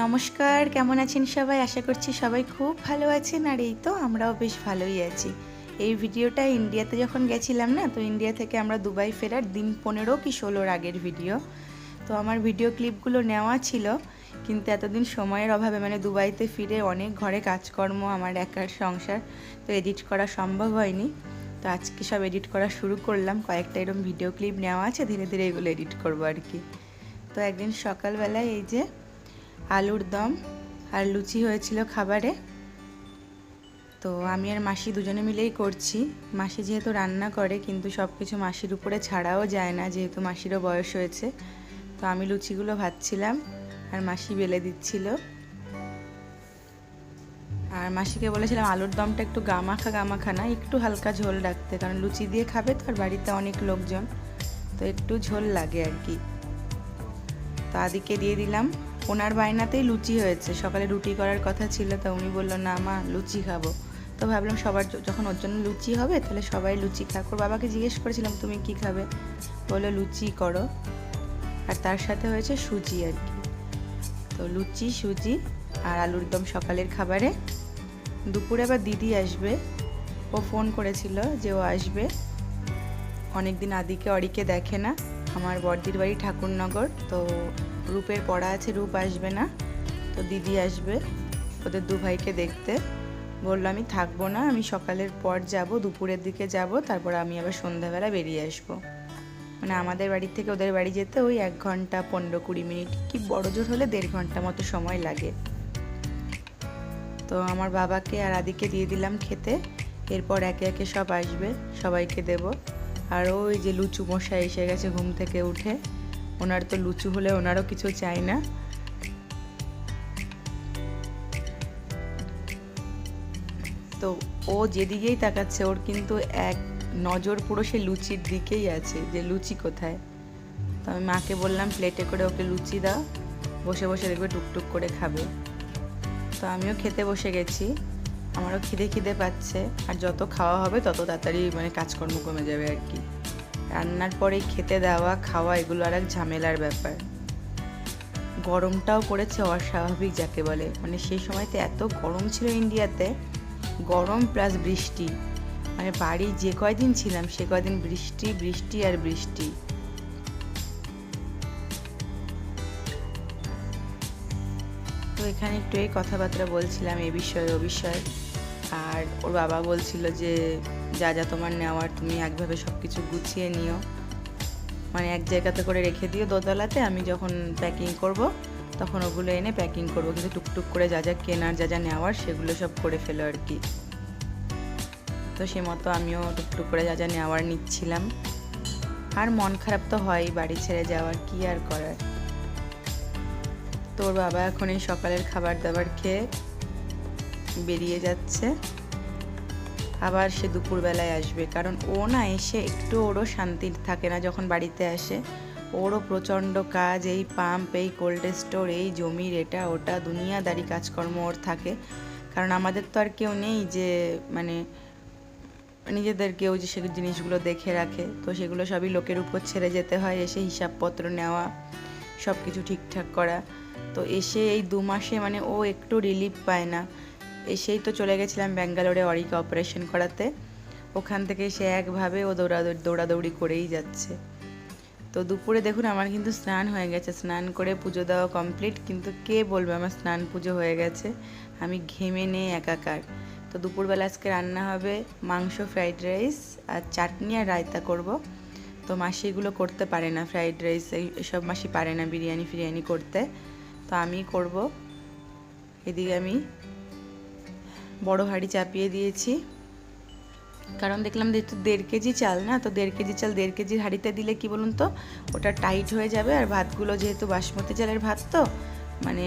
নমস্কার, কেমন আছেন সবাই? আশা করছি সবাই খুব ভালো আছেন। আর এই তো আমরাও বেশ ভালোই আছি। এই ভিডিওটা ইন্ডিয়াতে যখন গেছিলাম না, তো ইন্ডিয়া থেকে আমরা দুবাই ফেরার দিন পনেরো কি ষোলোর আগের ভিডিও। তো আমার ভিডিও ক্লিপগুলো নেওয়া ছিল, কিন্তু এতদিন সময়ের অভাবে মানে দুবাইতে ফিরে অনেক ঘরে কাজকর্ম, আমার একার সংসার, তো এডিট করা সম্ভব হয়নি। তো আজকে সব এডিট করা শুরু করলাম। কয়েকটা এরকম ভিডিও ক্লিপ নেওয়া আছে, ধীরে ধীরে এগুলো এডিট করব আর কি। তো একদিন সকালবেলায় এই যে আলুর দম আর লুচি হয়েছিল খাবারে। তো আমি আর মাসি দুজনে মিলেই করছি। মাসি যেহেতু রান্না করে, কিন্তু সব কিছু মাসির উপরে ছাড়াও যায় না, যেহেতু মাসিরও বয়স হয়েছে। তো আমি লুচিগুলো ভাজছিলাম আর মাসি বেলে দিচ্ছিল। আর মাসিকে বলেছিলাম, আলুর দমটা একটু গামাখা গামাখা না, একটু হালকা ঝোল রাখতে, কারণ লুচি দিয়ে খাবে তো আর বাড়িতে অনেক লোকজন। তো একটু ঝোল লাগে আর কি। তো আদিকে দিয়ে দিলাম। ওনার বায়নাতেই লুচি হয়েছে। সকালে রুটি করার কথা ছিল, তা উনি বলল, না মা, লুচি খাব। তো ভাবলাম সবার যখন ওর জন্য লুচি হবে, তাহলে সবাই লুচি খাক। ওর বাবাকে জিজ্ঞেস করেছিলাম, তুমি কি খাবে? বলল, লুচি করো। আর তার সাথে হয়েছে সুজি আর কি। তো লুচি, সুজি আর আলুর দম সকালের খাবারে। দুপুরে আবার দিদি আসবে। ও ফোন করেছিল যে ও আসবে। অনেকদিন আদিকে অরিকে দেখে না। আমার বর্দির বাড়ি ঠাকুরনগর, তো রূপের পড়া আছে, রূপ আসবে না। তো দিদি আসবে ওদের দু ভাইকে দেখতে। বলল, আমি থাকব না, আমি সকালের পর যাব, দুপুরের দিকে যাব, তারপর আমি আবার সন্ধ্যাবেলা বেরিয়ে আসব। মানে আমাদের বাড়ি থেকে ওদের বাড়ি যেতে ওই এক ঘণ্টা, পনেরো কুড়ি মিনিট, কি বড় জোর হলে দেড় ঘণ্টা মতো সময় লাগে। তো আমার বাবাকে আর আদিকে দিয়ে দিলাম খেতে। এরপর একে একে সব আসবে, সবাইকে দেব। আর ওই যে লুচু মশাই এসে গেছে ঘুম থেকে উঠে। ওনার তো লুচু হলে ওনারও কিছু চাই না। তো ও যেদিকেই তাকাচ্ছে, ওর কিন্তু এক নজর পুরো সে লুচির দিকেই আছে যে লুচি কোথায়। তো আমি মাকে বললাম, প্লেটে করে ওকে লুচি দাও, বসে বসে দেখবে টুকটুক করে খাবে। তো আমিও খেতে বসে গেছি। আমারও খিদে খিদে পাচ্ছে, আর যত খাওয়া হবে তত তাড়াতাড়ি মানে কাজকর্ম কমে যাবে আর কি। রান্নার পরে খেতে দেওয়া, খাওয়া এগুলো আর এক ঝামেলার ব্যাপার। গরমটাও পড়েছে অস্বাভাবিক যাকে বলে। মানে সেই সময়তে এত গরম ছিল ইন্ডিয়াতে, গরম প্লাস বৃষ্টি। মানে বাড়ি যে কয়দিন ছিলাম, সে কয়দিন বৃষ্টি বৃষ্টি আর বৃষ্টি। তো এখানে একটু এই কথাবার্তা বলছিলাম এ বিষয়ে, ও বিষয়ে। আর ওর বাবা বলছিল যে যা যা তোমার নেওয়ার, তুমি একভাবে সব কিছু গুছিয়ে নিও। মানে এক জায়গাতে করে রেখে দিও দোতলাতে, আমি যখন প্যাকিং করব, তখন ওগুলো এনে প্যাকিং করব। কিন্তু টুকটুক করে যা যা কেনার, যা যা নেওয়ার, সেগুলো সব করে ফেলো আর কি। তো সে মতো আমিও টুকটুক করে যা যা নেওয়ার নিচ্ছিলাম। আর মন খারাপ তো হয়ই, বাড়ি ছেড়ে যাওয়ার কি আর করার? তোর বাবা এখন এই সকালের খাবার দাবার খেয়ে বেরিয়ে যাচ্ছে। আবার সে দুপুরবেলায় আসবে। কারণ ও না এসে একটু ওরও শান্তি থাকে না যখন বাড়িতে আসে। ওরও প্রচণ্ড কাজ, এই পাম্প এই কোল্ড স্টোর এই জমির এটা, ওটা, দুনিয়াদারি কাজকর্ম ওর থাকে। কারণ আমাদের তো আর কেউ নেই যে মানে নিজেদের কেউ যে সে জিনিসগুলো দেখে রাখে। তো সেগুলো সবই লোকের উপর ছেড়ে যেতে হয়, এসে হিসাবপত্র নেওয়া সব কিছু ঠিকঠাক করা। তো এসে এই দু মাসে মানে ও একটু রিলিফ পায় না। এসেই তো চলে গেছিলাম ব্যাঙ্গালোরে অরিকে অপারেশন করাতে। ওখান থেকে সে একভাবে ও দৌড়াদৌড়ি দৌড়াদৌড়ি করেই যাচ্ছে। তো দুপুরে দেখুন আমার কিন্তু স্নান হয়ে গেছে। স্নান করে পুজো দেওয়া কমপ্লিট কিন্তু কে বলবে আমার স্নান পুজো হয়ে গেছে? আমি ঘেমে নেই, একাকার। তো দুপুরবেলা আজকে রান্না হবে মাংস ফ্রাইড রাইস আর চাটনি আর রায়তা করব। তো মাসি এগুলো করতে পারে না ফ্রাইড রাইস এসব মাসি পারে না, বিরিয়ানি, ফিরিয়ানি করতে। তো আমি করব। এদিকে আমি বড় হাঁড়ি চাপিয়ে দিয়েছি। কারণ দেখলাম যে একটু দেড় কেজি চাল না, তো দেড় কেজি চাল দেড় কেজি হাঁড়িতে দিলে কি বলুন তো, ওটা টাইট হয়ে যাবে আর ভাতগুলো যেহেতু বাসমতি চালের ভাত তো মানে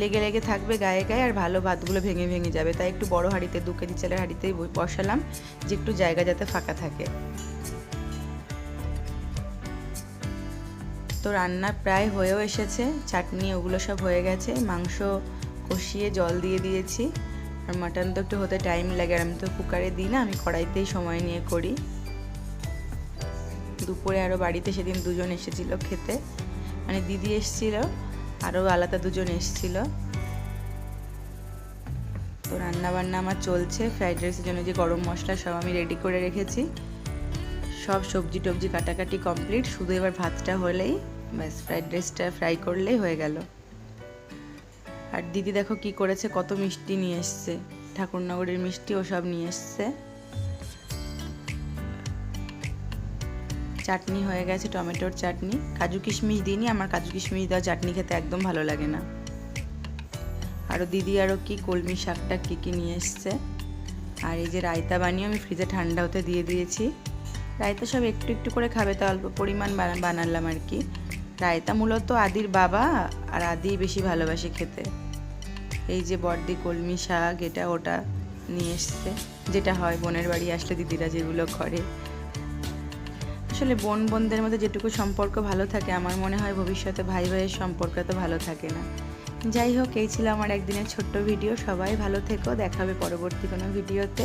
লেগে লেগে থাকবে গায়ে গায়ে আর ভালো ভাতগুলো ভেঙে ভেঙে যাবে। তাই একটু বড় হাঁড়িতে, দু কেজি চালের হাঁড়িতেই বসালাম যে একটু জায়গা যাতে ফাঁকা থাকে। তো রান্না প্রায় হয়েও এসেছে, চাটনি ওগুলো সব হয়ে গেছে, মাংস কষিয়ে জল দিয়ে দিয়েছি। আর মাটন তো একটু হতে টাইম লাগে আর আমি তো কুকারে দিই না, আমি কড়াইতেই সময় নিয়ে করি। দুপুরে আরও বাড়িতে সেদিন দুজন এসেছিল খেতে। মানে দিদি এসেছিল আরও আলাদা দুজন এসেছিল। তো রান্না বান্না আমার চলছে ফ্রাইড রাইসের জন্য যে গরম মশলা সব আমি রেডি করে রেখেছি। সব সবজি টবজি কাটাকাটি কমপ্লিট শুধু এবার ভাতটা হলেই, ব্যাস ফ্রাইড রাইসটা ফ্রাই করলেই হয়ে গেল। আর দিদি দেখো কি করেছে, কত মিষ্টি নিয়ে এসছে। ঠাকুরনগরের মিষ্টি ও সব নিয়ে এসছে। চাটনি হয়ে গেছে, টমেটোর চাটনি। কাজু কিশমিশ দিইনি, আমার কাজু কিশমিশ দেওয়া চাটনি খেতে একদম ভালো লাগে না। আরও দিদি আরও কি কলমি শাকটা কী কী নিয়ে এসছে। আর এই যে রায়তা বানিয়ে আমি ফ্রিজে ঠান্ডা হতে দিয়ে দিয়েছি। রায়তা সব একটু একটু করে খাবে, তো অল্প পরিমাণ বানালাম আর কি। রায়তা মূলত আদির বাবা আর আদি বেশি ভালোবাসে খেতে। এই যে বর্দি কলমি শাক, এটা ওটা নিয়ে এসছে। যেটা হয় বোনের বাড়ি আসলে দিদিরা যেগুলো করে। আসলে বোন বোনদের মধ্যে যেটুকু সম্পর্ক ভালো থাকে, আমার মনে হয় ভবিষ্যতে ভাই ভাইয়ের সম্পর্ক তো ভালো থাকে না। যাই হোক, এই ছিল আমার একদিনের ছোট্ট ভিডিও। সবাই ভালো থেকো দেখাবে পরবর্তী কোনো ভিডিওতে।